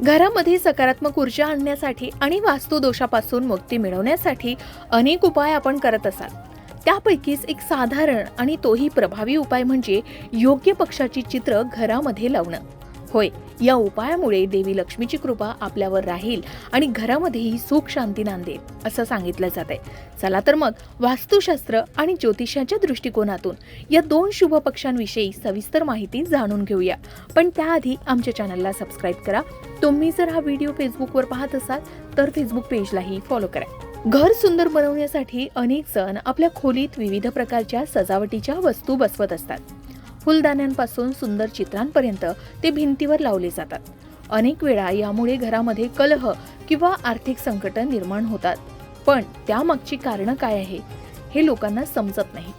घरामध्ये सकारात्मक ऊर्जा आणण्यासाठी आणि वास्तुदोषापासून मुक्ती मिळवण्यासाठी अनेक उपाय आपण करत असाल. त्यापैकीच एक साधारण आणि तोही प्रभावी उपाय म्हणजे योग्य पक्षाची चित्र घरामध्ये लावणं. होय या उपायामुळे देवी लक्ष्मीची कृपा आपल्यावर राहील आणि घरामध्येही सुख शांती नांदेल असं सांगितलं जात आहे चला तर मग वास्तुशास्त्र आणि ज्योतिषाच्या दृष्टिकोनातून या दोन शुभ पक्षांविषयी सविस्तर माहिती जाणून घेऊया. पण त्याआधी आमच्या चॅनलला सबस्क्राईब करा. तुम्ही जर हा व्हिडिओ फेसबुकवर पाहत असाल तर फेसबुक पेजलाही फॉलो करा. घर सुंदर बनवण्यासाठी अनेक जण आपल्या खोलीत विविध प्रकारच्या सजावटीच्या वस्तू बसवत असतात. फुलदाण्यांपासून सुंदर चित्रांपर्यंत ते भिंतीवर लावले जातात. अनेक वेळा यामुळे घरामध्ये कलह किंवा आर्थिक संकट निर्माण होतात. पण त्यामागची कारणं काय आहे हे लोकांना समजत नाही.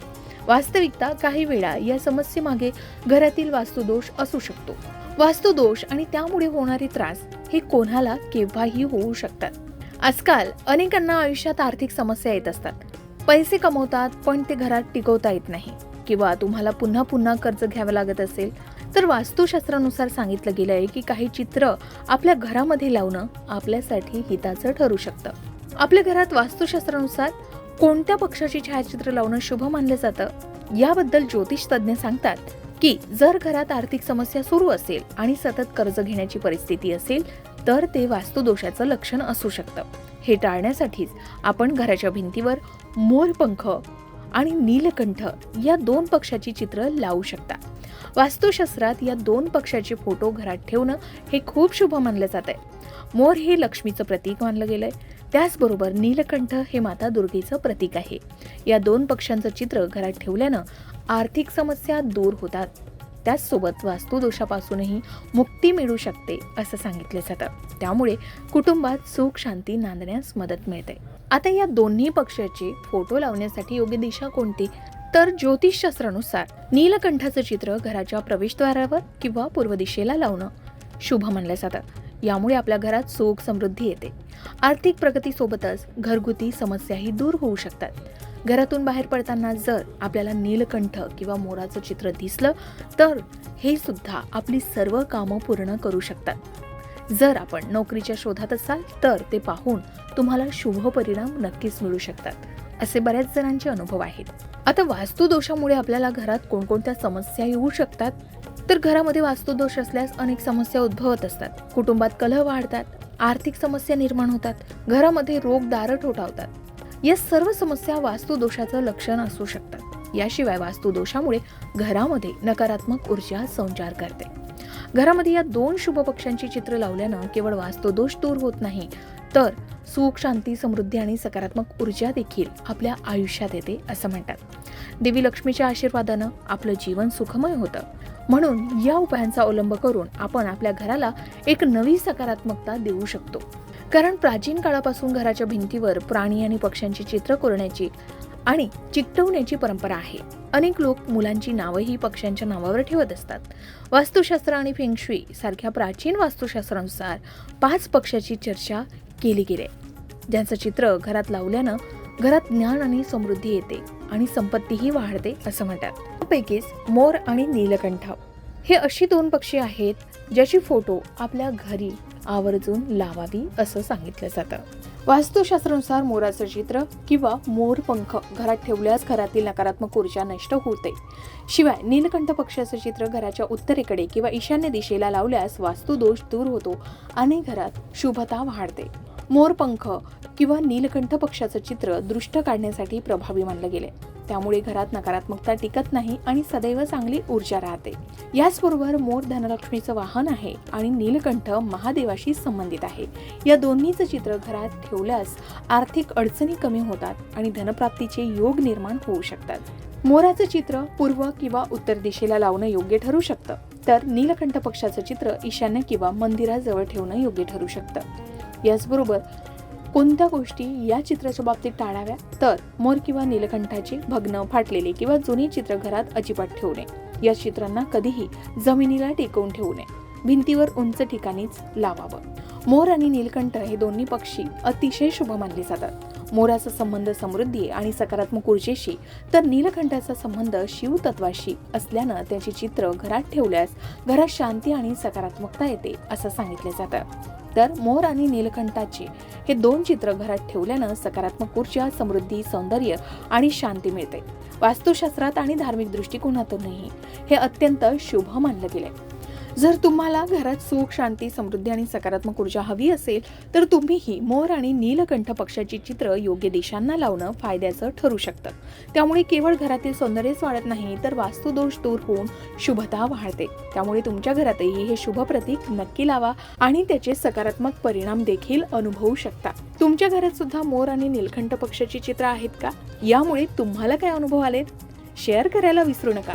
वास्तविकता काही वेळा या समस्येमागे घरातील वास्तुदोष असू शकतो. वास्तुदोष आणि त्यामुळे होणारे त्रास हे कोणाला केव्हाही होऊ शकतात. आजकाल अनेकांना आयुष्यात आर्थिक समस्या येत असतात. पैसे कमवतात पण ते घरात टिकवता येत नाही. किंवा तुम्हाला पुन्हा पुन्हा कर्ज घ्यावं लागत असेल तर वास्तुशास्त्रानुसार सांगितलं गेलं आहे की काही चित्र आपल्या घरामध्ये लावणं आपल्यासाठी हिताचं ठरू शकतं. आपल्या घरात वास्तुशास्त्रानुसार कोणत्या पक्षाची छायाचित्र लावणं शुभ मानलं जातं याबद्दल ज्योतिष तज्ज्ञ सांगतात की जर घरात आर्थिक समस्या सुरू असेल आणि सतत कर्ज घेण्याची परिस्थिती असेल तर ते वास्तुदोषाचं लक्षण असू शकतं. हे टाळण्यासाठीच आपण घराच्या भिंतीवर मोरपंख आणि नीलकंठ या दोन पक्षाची चित्र लावू शकता वास्तुशास्त्रात या दोन पक्षाचे फोटो घरात ठेवणं हे खूप शुभ मानलं जात आहे मोर हे लक्ष्मीचं प्रतीक मानलं गेलं आहे त्याचबरोबर नीलकंठ हे माता दुर्गेचं प्रतीक आहे. या दोन पक्षांचं चित्र घरात ठेवल्यानं आर्थिक समस्या दूर होतात. त्याचसोबत वास्तुदोषापासूनही मुक्ती मिळू शकते असं सांगितलं जातं. त्यामुळे कुटुंबात सुख शांती नांदण्यास मदत मिळते. आता या दोन्ही पक्षाचे फोटो लावण्यासाठी योग्य दिशा कोणती? तर ज्योतिषशास्त्रानुसार नीलकंठाचं चित्र घराच्या प्रवेशद्वारावर किंवा पूर्व दिशेला लावणं शुभ मानलं जातं. यामुळे आपल्या घरात सुख समृद्धी येते. आर्थिक प्रगतीसोबतच घरगुती समस्याही दूर होऊ शकतात. घरातून बाहेर पडताना जर आपल्याला नीलकंठ किंवा मोराचं चित्र दिसलं तर हे सुद्धा आपली सर्व कामं पूर्ण करू शकतात. जर आपण नोकरीच्या शोधात असाल तर ते पाहून तुम्हाला शुभ परिणाम नक्कीच मिळू शकतात असे बऱ्याच जणांचे अनुभव आहेत. आता वास्तुदोषामुळे आपल्याला घरात कोणकोणत्या समस्या येऊ शकतात? तर घरामध्ये वास्तुदोष असल्यास अनेक समस्या उद्भवत असतात. कुटुंबात कलह वाढतात आर्थिक समस्या निर्माण होतात घरामध्ये रोग दार ठोठावतात. या सर्व समस्या वास्तुदोषाचं लक्षण असू शकतात. याशिवाय वास्तुदोषामुळे घरामध्ये नकारात्मक ऊर्जा संचार करते. घरामध्ये या दोन शुभ पक्षांची चित्र लावल्यानं केवळ वास्तुदोष दूर होत नाही तर सुख शांती समृद्धी आणि सकारात्मक ऊर्जा देखील आपल्या आयुष्यात येते असं म्हणतात. देवी लक्ष्मीच्या आशीर्वादानं आपलं जीवन सुखमय होतं. म्हणून या उपायांचा अवलंब करून आपण आपल्या घराला एक नवी सकारात्मकता देऊ शकतो. कारण प्राचीन काळापासून घराच्या भिंतीवर प्राणी आणि पक्ष्यांची चित्र कोरण्याची आणि चिकटवण्याची परंपरा आहे. अनेक लोक मुलांची नावंही पक्ष्यांच्या नावावर ठेवत असतात. वास्तुशास्त्र आणि फेंगशुई सारख्या प्राचीन वास्तुशास्त्रानुसार पाच पक्षाची चर्चा केली गेली. आहे. ज्यांचं चित्र घरात लावल्यानं घरात ज्ञान आणि समृद्धी येते आणि संपत्तीही वाढते असं म्हणतात. त्यापैकीच मोर आणि नीलकंठ. हे अशी दोन पक्षी आहेत ज्याची फोटो आपल्या घरी आवर्जून लावावी असं सांगितलं जातं. वास्तुशास्त्रानुसार मोराचं चित्र किंवा मोर पंख घरात ठेवल्यास घरातील नकारात्मक ऊर्जा नष्ट होते. शिवाय नीलकंठ पक्षाचं चित्र घराच्या उत्तरेकडे किंवा ईशान्य दिशेला लावल्यास वास्तुदोष दूर होतो आणि घरात शुभता वाढते. मोरपंख किंवा नीलकंठ पक्षाचं चित्र दृष्ट काढण्यासाठी प्रभावी मानलं गेले. त्यामुळे घरात नकारात्मकता टिकत नाही आणि सदैव चांगली ऊर्जा राहते. याचबरोबर मोर धनलक्ष्मीचं वाहन आहे आणि नीलकंठ महादेवाशी संबंधित आहे. या दोन्हीचं चित्र घरात ठेवल्यास आर्थिक अडचणी कमी होतात आणि धनप्राप्तीचे योग निर्माण होऊ शकतात. मोराचं चित्र पूर्व किंवा उत्तर दिशेला लावणं योग्य ठरू शकतं. तर नीलकंठ पक्षाचं चित्र ईशान्य किंवा मंदिराजवळ ठेवणं योग्य ठरू शकतं. याचबरोबर कोणत्या गोष्टी या चित्राच्या बाबतीत टाळाव्या? तर मोर किंवा नीलकंठाची भग्न फाटलेली किंवा जुनी चित्र घरात अजिबात ठेवू नये. या चित्रांना कधीही जमिनीला टेकवून ठेवू नये. भिंतीवर उंच ठिकाणीच लावावं. मोर आणि नीलकंठ हे दोन्ही पक्षी अतिशय शुभ मानले जातात. मोराचा संबंध समृद्धी आणि सकारात्मक ऊर्जेशी तर नीलकंठाचा संबंध शिवतत्वाशी असल्यानं त्याचे चित्र घरात ठेवल्यास घरात शांती आणि सकारात्मकता येते असं सांगितलं जातं. तर मोर आणि नीलकंठाचे हे दोन चित्र घरात ठेवल्यानं सकारात्मक ऊर्जा समृद्धी सौंदर्य आणि शांती मिळते. वास्तुशास्त्रात आणि धार्मिक दृष्टिकोनातूनही हे अत्यंत शुभ मानलं गेलंय. जर तुम्हाला घरात सुख शांती समृद्धी आणि सकारात्मक ऊर्जा हवी असेल तर तुम्हीही मोर आणि नीलकंठ पक्षाची चित्र योग्य दिशांना लावणं फायद्याचं ठरू शकतं. त्यामुळे केवळ घरातील सौंदर्यच वाढत नाही तर वास्तुदोष दूर होऊन शुभता वाढते. त्यामुळे तुमच्या घरातही हे शुभ प्रतीक नक्की लावा आणि त्याचे सकारात्मक परिणाम देखील अनुभवू शकता. तुमच्या घरात सुद्धा मोर आणि नीलकंठ पक्षाची चित्र आहेत का? यामुळे तुम्हाला काय अनुभव आलेत? शेअर करायला विसरू नका.